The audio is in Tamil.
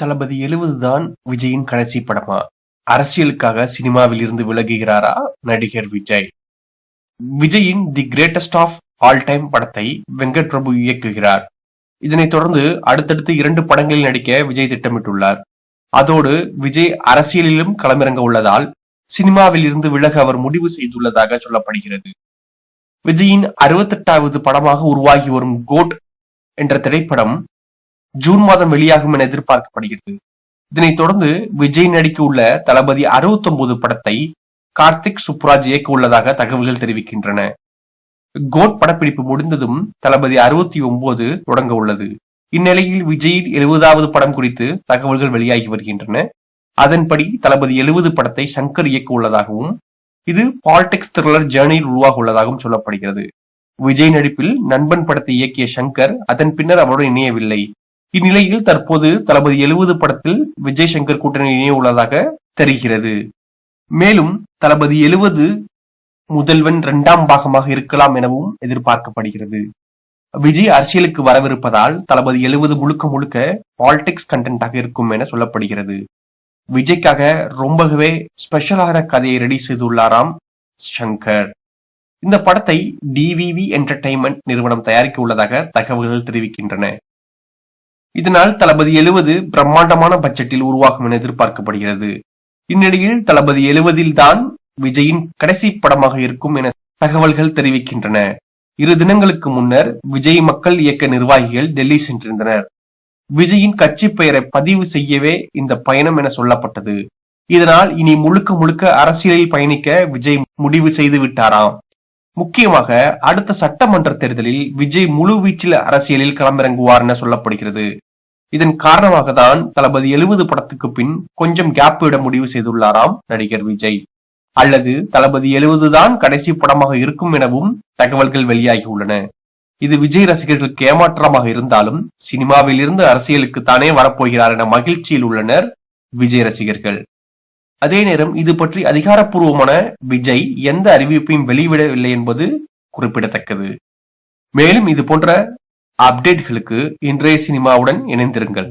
தளபதி எழுவது தான் விஜயின் கடைசி படமா? அரசியலுக்காக சினிமாவில் இருந்து விலகுகிறாரா நடிகர் விஜய்? விஜயின் the greatest of all time படத்தை வெங்கட் பிரபு இயக்குகிறார். இதனைத் தொடர்ந்து அடுத்தடுத்து இரண்டு படங்களில் நடிக்க விஜய் திட்டமிட்டுள்ளார். அதோடு விஜய் அரசியலிலும் களமிறங்க உள்ளதால் சினிமாவில் இருந்து விலக அவர் முடிவு செய்துள்ளதாக சொல்லப்படுகிறது. விஜயின் அறுபத்தெட்டாவது படமாக உருவாகி வரும் கோட் என்ற திரைப்படம் ஜூன் மாதம் வெளியாகும் என எதிர்பார்க்கப்படுகிறது. இதனைத் தொடர்ந்து விஜய் நடிக்க உள்ள தளபதி அறுபத்தி ஒன்பது படத்தை கார்த்திக் சுப்ராஜ் இயக்க உள்ளதாக தகவல்கள் தெரிவிக்கின்றன. கோட் படப்பிடிப்பு முடிந்ததும் தளபதி அறுபத்தி ஒன்பது தொடங்க உள்ளது. இந்நிலையில் விஜயின் எழுபதாவது படம் குறித்து தகவல்கள் வெளியாகி வருகின்றன. அதன்படி தளபதி எழுபது படத்தை சங்கர் இயக்க உள்ளதாகவும் இது பாலிடிக்ஸ் த்ரில்லர் ஜேர்னியில் உருவாக உள்ளதாகவும் சொல்லப்படுகிறது. விஜய் நடிப்பில் நண்பன் படத்தை இயக்கிய சங்கர் அதன் பின்னர் அவருடன் இணையவில்லை. இந்நிலையில் தற்போது தளபதி எழுபது படத்தில் விஜய் சங்கர் கூட்டணி இணைய உள்ளதாக தெரிகிறது. மேலும் தளபதி எழுபது முதல்வன் இரண்டாம் பாகமாக இருக்கலாம் எனவும் எதிர்பார்க்கப்படுகிறது. விஜய் அரசியலுக்கு வரவிருப்பதால் தளபதி எழுபது முழுக்க முழுக்க பாலிடிக்ஸ் கண்டென்ட்டாக இருக்கும் என சொல்லப்படுகிறது. விஜய்க்காக ரொம்பவே ஸ்பெஷலான கதையை ரெடி செய்துள்ளாராம் சங்கர். இந்த படத்தை டிவிவி என்டர்டைன்மெண்ட் நிறுவனம் தயாரிக்க உள்ளதாக தகவல்கள் தெரிவிக்கின்றன. இதனால் தளபதி எழுபது பிரம்மாண்டமான பட்ஜெட்டில் உருவாகும் என எதிர்பார்க்கப்படுகிறது. இந்நிலையில் தளபதி எழுபதில் தான் விஜயின் கடைசி படமாக இருக்கும் என தகவல்கள் தெரிவிக்கின்றன. இரு தினங்களுக்கு முன்னர் விஜய் மக்கள் இயக்க நிர்வாகிகள் டெல்லி சென்றிருந்தனர். விஜயின் கட்சி பெயரை பதிவு செய்யவே இந்த பயணம் என சொல்லப்பட்டது. இதனால் இனி முழுக்க முழுக்க அரசியலில் பயணிக்க விஜய் முடிவு செய்து விட்டாராம். முக்கியமாக அடுத்த சட்டமன்ற தேர்தலில் விஜய் முழு வீச்சில் அரசியலில் களமிறங்குவார் என சொல்லப்படுகிறது. இதன் காரணமாக தான் தளபதி எழுபது படத்துக்கு பின் கொஞ்சம் கேப் விட முடிவு செய்துள்ளாராம் நடிகர் விஜய். அல்லது தளபதி எழுபது தான் கடைசி படமாக இருக்கும் எனவும் தகவல்கள் வெளியாகி உள்ளன இது விஜய் ரசிகர்களுக்கு ஏமாற்றமாக இருந்தாலும் சினிமாவில் இருந்து அரசியலுக்கு தானே வரப்போகிறார் என மகிழ்ச்சியில் உள்ளனர் விஜய் ரசிகர்கள். அதே நேரம் இது பற்றி அதிகாரப்பூர்வமான விஜய் எந்த அறிவிப்பையும் வெளியிடவில்லை என்பது குறிப்பிடத்தக்கது. மேலும் இது போன்ற அப்டேட்களுக்கு இன்றைய சினிமாவுடன் இணைந்திருங்கள்.